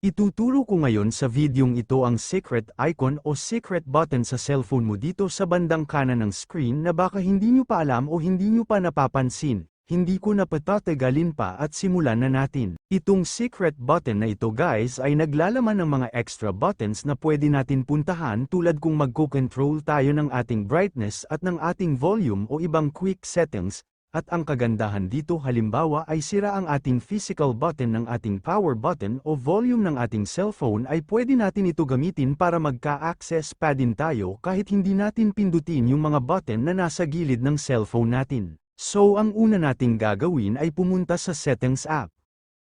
Ituturo ko ngayon sa videong ito ang secret icon o secret button sa cellphone mo dito sa bandang kanan ng screen na baka hindi nyo pa alam o hindi nyo pa napapansin. Hindi ko na patatagalin pa at simulan na natin. Itong secret button na ito guys ay naglalaman ng mga extra buttons na pwede natin puntahan tulad kung magko-control tayo ng ating brightness at ng ating volume o ibang quick settings, at ang kagandahan dito halimbawa ay sira ang ating physical button ng ating power button o volume ng ating cellphone ay pwede natin ito gamitin para magka-access pa din tayo kahit hindi natin pindutin yung mga button na nasa gilid ng cellphone natin. So ang una nating gagawin ay pumunta sa Settings app.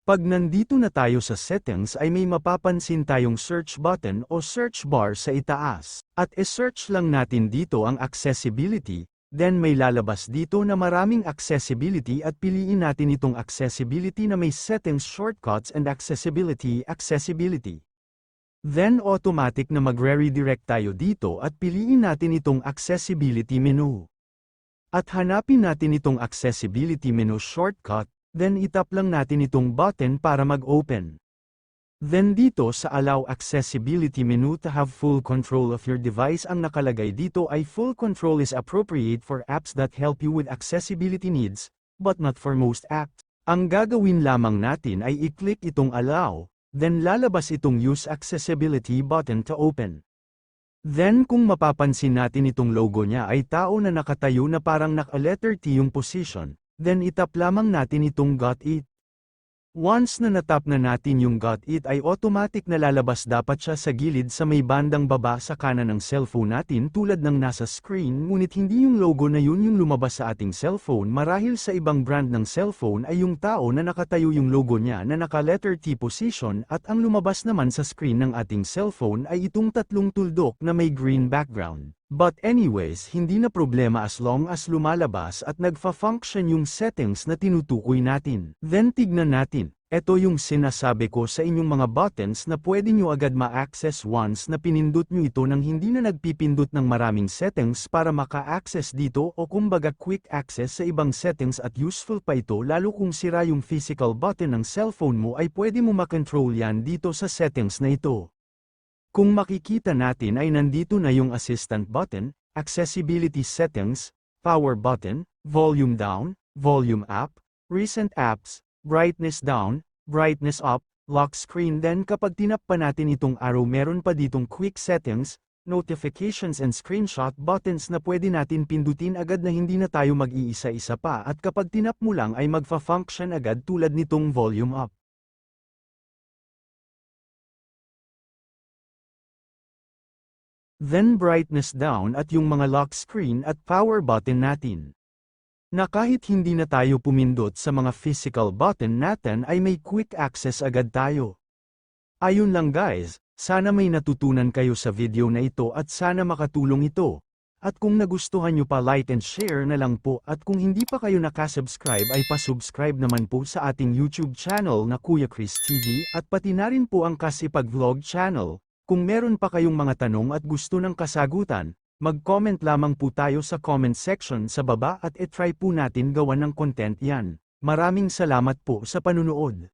Pag nandito na tayo sa settings ay may mapapansin tayong search button o search bar sa itaas. At e-search lang natin dito ang accessibility, Then may lalabas dito na maraming accessibility at piliin natin itong accessibility na may settings shortcuts and accessibility accessibility. Then automatic na magre-redirect tayo dito at piliin natin itong accessibility menu. At hanapin natin itong accessibility menu shortcut, then itap lang natin itong button para mag-open. Then dito sa Allow Accessibility menu to have full control of your device ang nakalagay dito ay full control is appropriate for apps that help you with accessibility needs, but not for most apps. Ang gagawin lamang natin ay i-click itong Allow, then lalabas itong Use Accessibility button to open. Then kung mapapansin natin itong logo niya ay tao na nakatayo na parang naka-letter T yung position, then itap lamang natin itong Got It. Once na natap na natin yung got it ay automatic na lalabas dapat siya sa gilid sa may bandang baba sa kanan ng cellphone natin tulad ng nasa screen ngunit hindi yung logo na yun yung lumabas sa ating cellphone marahil sa ibang brand ng cellphone ay yung tao na nakatayo yung logo niya na naka letter T position at ang lumabas naman sa screen ng ating cellphone ay itong tatlong tuldok na may green background. But anyways hindi na problema as long as lumalabas at nagfa-function yung settings na tinutukoy natin. Then tignan natin, ito yung sinasabi ko sa inyong mga buttons na pwede nyo agad ma-access once na pinindot nyo ito nang hindi na nagpipindot ng maraming settings para maka-access dito o kumbaga quick access sa ibang settings at useful pa ito lalo kung sira yung physical button ng cellphone mo ay pwede mo makontrol yan dito sa settings na ito. Kung makikita natin ay nandito na yung assistant button, accessibility settings, power button, volume down, volume up, recent apps, brightness down, brightness up, lock screen then kapag tinap pa natin itong arrow meron pa ditong quick settings, notifications and screenshot buttons na pwede natin pindutin agad na hindi na tayo mag-iisa-isa pa at kapag tinap mo lang ay magfa-function agad tulad nitong volume up. Then brightness down at yung mga lock screen at power button natin. Na kahit hindi na tayo pumindot sa mga physical button natin ay may quick access agad tayo. Ayun lang guys, sana may natutunan kayo sa video na ito at sana makatulong ito. At kung nagustuhan nyo pa like and share na lang po at kung hindi pa kayo nakasubscribe ay pasubscribe naman po sa ating YouTube channel na Kuya Chris TV at pati na rin po ang Kasipag Vlog channel. Kung meron pa kayong mga tanong at gusto ng kasagutan, mag-comment lamang po tayo sa comment section sa baba at itry po natin gawan ng content yan. Maraming salamat po sa panunood.